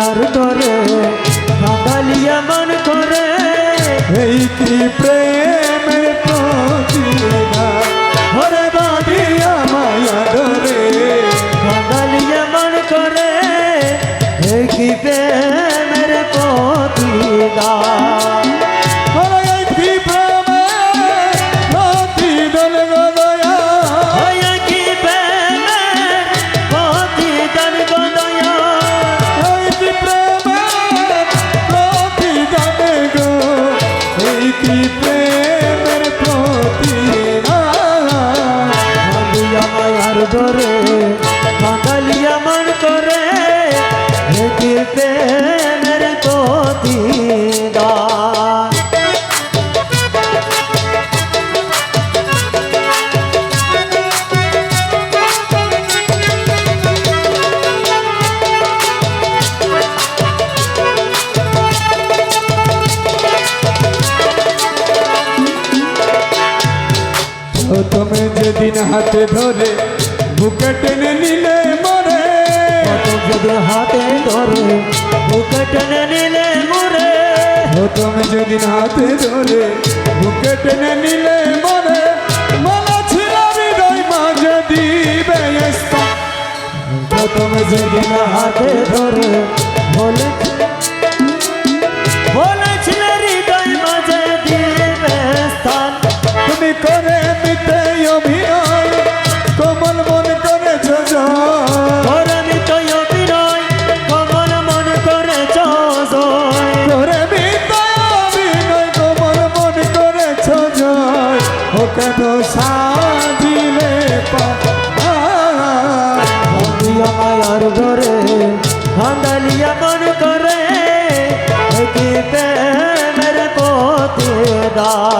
মায়ার করে কাঁদালিয়া মন করে। এই কি প্রেমের প্রতিদান ওরে বাঁধিয়া মায়া ধরে কাঁদালিয়া মন করে। এই কি প্রেমের যেদিন হাতে ধরে বুকে টেনে নিলে মরে। যদি হাতে ধরে বুকে টেনে নিলে মরে। প্রথমে যেদিন হাতে ধরে বুকে টেনে নিলে মরে। মনে ছিল হৃদয় মাঝে দিবে স্থান। প্রথমে যেদিন হাতে ধরে বলে ঘরে কান্দালিয়া মন করে কি প্রেমের প্রতিদান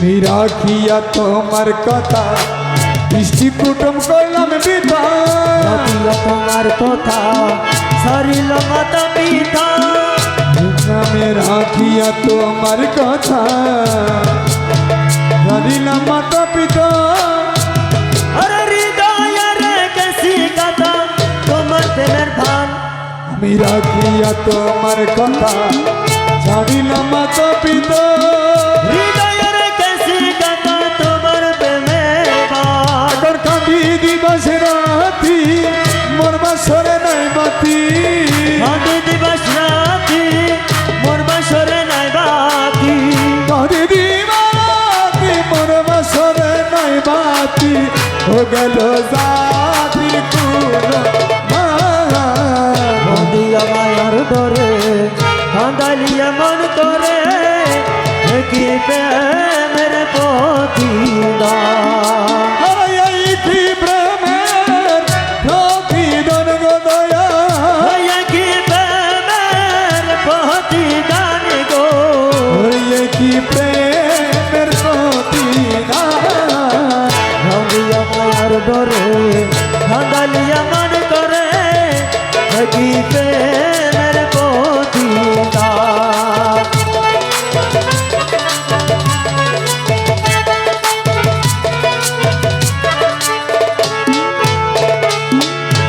মিরাখিয়া তোমার কথা বৃষ্টি কুটুম করলাম রাখিয়া তোমার কথা সারিল মাতা পিতা। নামে রাখিয়া তোমার কথা। জানিলাম মাতা পিতা। আমি রাখিয়া তোমার কথা। জানিলাম মাতা পিতা Bye.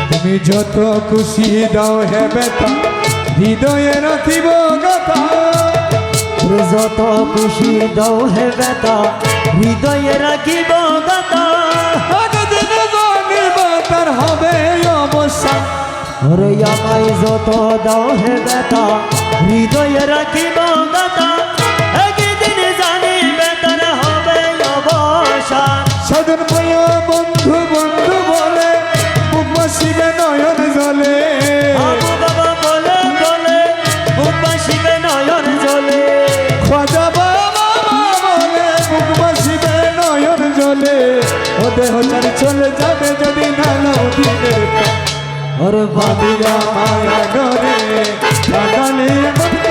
তুমি যত খুশি দাও হে বেতা হৃদয়ে রাখিব তোর যত খুশি দাও হে বেতা হৃদয়ে রাখিব তার হবে অবসান ওরে আমায় যত দাও হে বেতা হৃদয়ে রাখিব গাতা একদিন জানি বেতার হবে অবসান প্রিয় বন্ধু বন্ধু বলে উপসিবে নয়ন জলে বাবা বলে বলে উপাসিবে নয়ন জলে খাজা বাবা বলে উপসিবে নয়ন জলে ও দেহ চলে যাবে যদি না নাও দিলে ওরে বাবিরা মায়া ডরে কাটালে মন